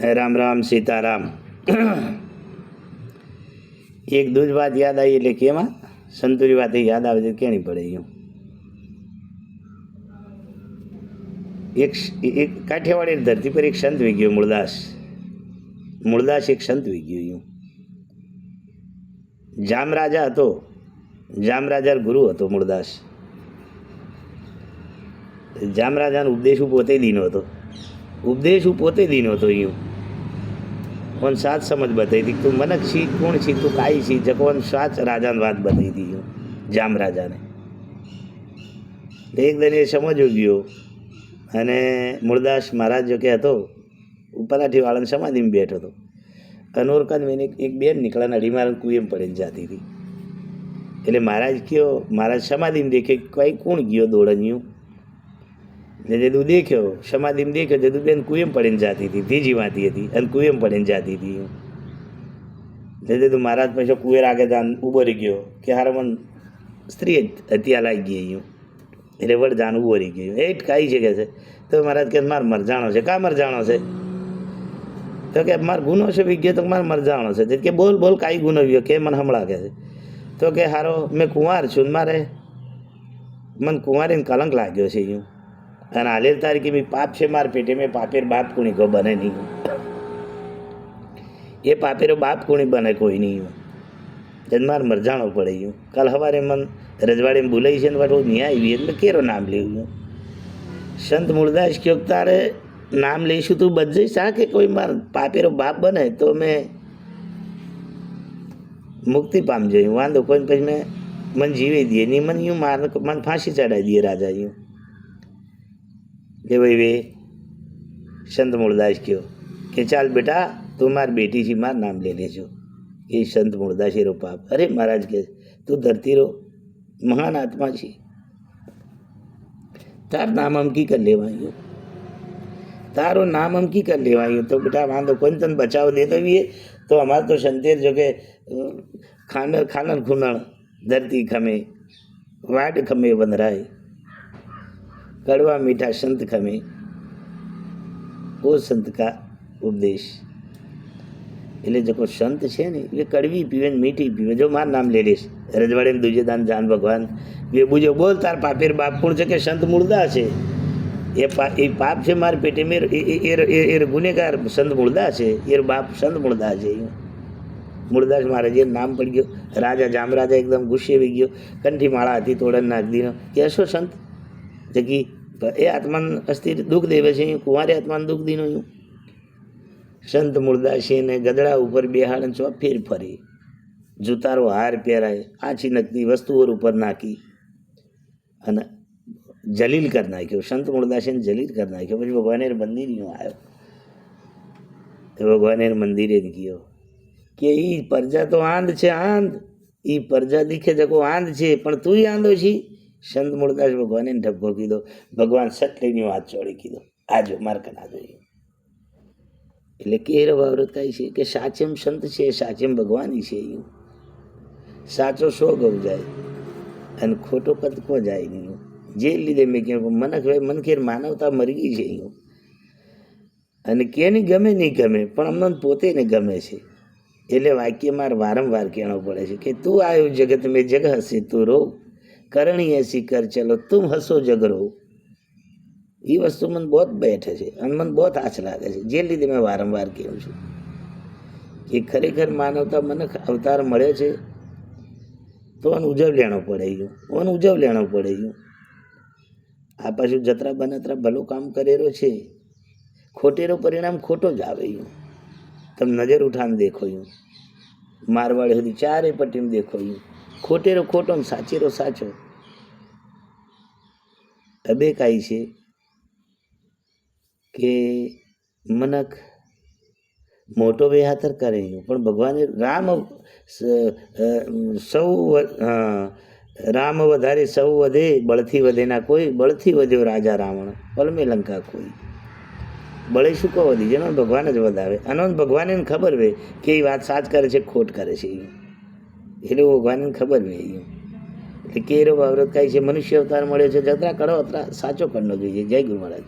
રામ રામ સીતારામ. એક દૂધ વાત યાદ આવી એટલે કેમાં સંતુરી વાત યાદ આવે છે, કેણી પડે એમ એક એક કાઠિયાવાડી ધરતી પર એક સંત વી ગયો, મૂળદાસ. મૂળદાસ એક સંત વી ગયો એમ જામ રાજા હતો, જામ રાજા ગુરુ હતો મૂળદાસ. જામ ઉપદેશ પોતે દીનો હતો. ઉપદેશ હું પોતે દીનો હતો એવું પણ સાચ સમજ બતાવી હતી તું મનક છી કોણ છી તું કાઈ છી જગવાન સાચ રાજાને વાત બતાવી હતી જામ રાજાને. એક દિન એ સમજવું ગયો અને મૂળદાસ મહારાજ જો કે હતો ઉપરાઠી વાળાને સમાધિમાં બેઠો હતો. અનોરકાદ મેં એક બેન નીકળ્યા નડી મારા કુએમ પડીને જાતી હતી. એટલે મહારાજ કયો, મહારાજ સમાધિમાં દેખે કઈ કોણ ગયો દોડન્યું? ને જેદું દેખ્યો, સમાધિમાં દેખ્યો, જેદું બેન કુએમ પડીને જાતી હતી ત્રીજી વાતી હતી અને કુએમ પડીને જાતી હતી. જે જેદું મહારાજ પછી કુએર આગળ જાન ઊભો રહી ગયો કે હારે મન સ્ત્રી જ હત્યા લાગી ગઈ એવું એટલે વડ જાન ઊભો રહી ગયો. એ કાંઈ છે કે છે? તો મહારાજ કે માર મરજાણો છે. કા મરજાણો છે? તો કે, માર ગુનો છે વિગ્યો, તો માર મરજાણો છે. કે, બોલ બોલ, કાંઈ ગુનો વ્યો કે, મને હમણાં કે છે. તો કે, હારો, મેં કુંવાર છું મારે. મને કુંવારીને કલંક લાગ્યો છે એવું અને હાલેલ તારીખે મેં પાપ છે માર પેટે, મેં પાપેર બાપ કોણી કો બને નહીં. એ પાપેરો બાપ કોણી બને કોઈ નહીં. જન્માર મરજાણો પડે ગયું. કાલ સવારે મન રજવાડે બોલાઈ છે ને વાટો નહીં આવી એટલે કેરો નામ લેવું સંત મૂળદાસ કહો તારે નામ લઈશું તું બધ શા કે કોઈ માર પાપેરો બાપ બને તો મેં મુક્તિ પામજો હું વાંધો કોઈ પછી મેં મન જીવી દઈએ. નહીં, મન યું માર મન ફાંસી ચડાવી દઈએ રાજા યું. કે ભાઈ વે. સંત મૂળદાસ કયો કે ચાલ બેટા તું મારી બેટી છે માર નામ લઈ લેજો. એ સંત મૂળદાસ એરો પાપ. અરે મહારાજ કે તું ધરતી રો મહાન આત્મા છે. તાર નામ અમકી કરી લેવાયું? તારું નામ અમકી કરી લેવાયું? તો બેટા વાંધો કોઈ તને બચાવ દેતો હે, તો અમારે તો સંતેર જો કે ખાનર ખાનર ખૂનણ ધરતી ખમે વાડ ખમે વનરાય. કડવા મીઠા સંત ખમે. ઓ સંત કા ઉપદેશ? એટલે જો સંત છે ને, એ કડવી પીવે ને મીઠી પીવે. જો મારું નામ લઈ લઈશ રજવાડે દુજે દાન, જાન ભગવાન એ બુજો બોલ, તાર પાપેર બાપ કોણ છે કે સંત મૂળદા છે? એ પાપ એ પાપ છે માર પેટે, મેર, એ ગુનેગાર સંત મૂળદા છે. એ બાપ સંત મૂળદા છે. મૂળદાસ મહારાજ એ નામ પડી ગયો. રાજા જામરાજા એકદમ ગુસ્સે આવી ગયો. કંઠી માળા હતી તોડન નાખ દીનો કે શું સંત? જકી એ આત્માન અસ્થિર દુઃખ દેવે છે અહીં આત્માન દુઃખ દીનો અહીં સંત મૂળદાસીને ગદડા ઉપર બેહાડ છો ફેર ફરી જૂતારો હાર પહેરાય આછી નકદી વસ્તુઓ ઉપર નાખી અને જલીલ કરી નાખ્યો સંત મૂળદાસીને જલીલ કરી નાખ્યો પછી ભગવાને મંદિરનો આવ્યો તો ભગવાને મંદિરે ગયો કે એ પ્રજા તો આંધ છે આંધ એ પ્રજા દીખે જકો આંધ છે પણ તું આંધો છી સંત મૂળદાસ ભગવાને ઢબ્બો કીધો, ભગવાન સતલીની વાત ચોડી કીધો. આજો માર્કના જોઈએ. એટલે કેરો વાવરત કાંઈ છે? કે સાચેમ સંત છે, સાચેમ ભગવાન છે એવું સાચો સો ગૌ જાય અને ખોટો કદકો જાય નહીં જે લીધે મેં કહ્યું મનખ ભાઈ મનખેર માનવતા મરી ગઈ છે એવું અને કેની ગમે નહીં ગમે, પણ અમને પોતે ને ગમે છે. એટલે વાક્ય મારે વારંવાર કહેવું પડે છે કે તું આવ્યું જગત મેં જગ હશે, તું રો કરણી એસી કર ચલો તું હસો જગરો. એ વસ્તુ મને બહુ બેઠે છે. અને મને બહુ આછ લાગે છે. જે લીધે મેં વારંવાર કહું છું કે ખરેખર માનવતા મને અવતાર મળે છે તો એને ઉજવ લેણો પડે ગયું ઓને ઉજવ લેણો પડે ગયું આ પાછું જત્રા બનત્રા ભલું કામ કરેલો છે. ખોટેરો પરિણામ ખોટો જ આવે ગયું તમે નજર ઉઠાને દેખો મારવાડી સુધી ચારે પટ્ટીમાં દેખો ખોટેરો ખોટો ને સાચેરો સાચો. અબે કાંઈ છે કે મનક મોટો બેહાતર કરે પણ ભગવાને રામ સૌ રામ વધારે, સૌ વધે, બળથી વધેના કોઈ, બળથી વધ્યો રાજા રાવણ પલમે લંકા કોઈ. બળે શું કહો? વધી જેનો ભગવાન જ વધાવે. આનો ભગવાનને ખબર હોય કે એ વાત સાચ કરે છે, ખોટ કરે છે. એટલે ભગવાનને ખબર નહીં ગયું એટલે કેરો વાવરત કાંઈ છે, મનુષ્ય અવતાર મળ્યો છે, જતરા કરો, અતરા સાચો કરનો જોઈએ. જય ગુરુ મહારાજ.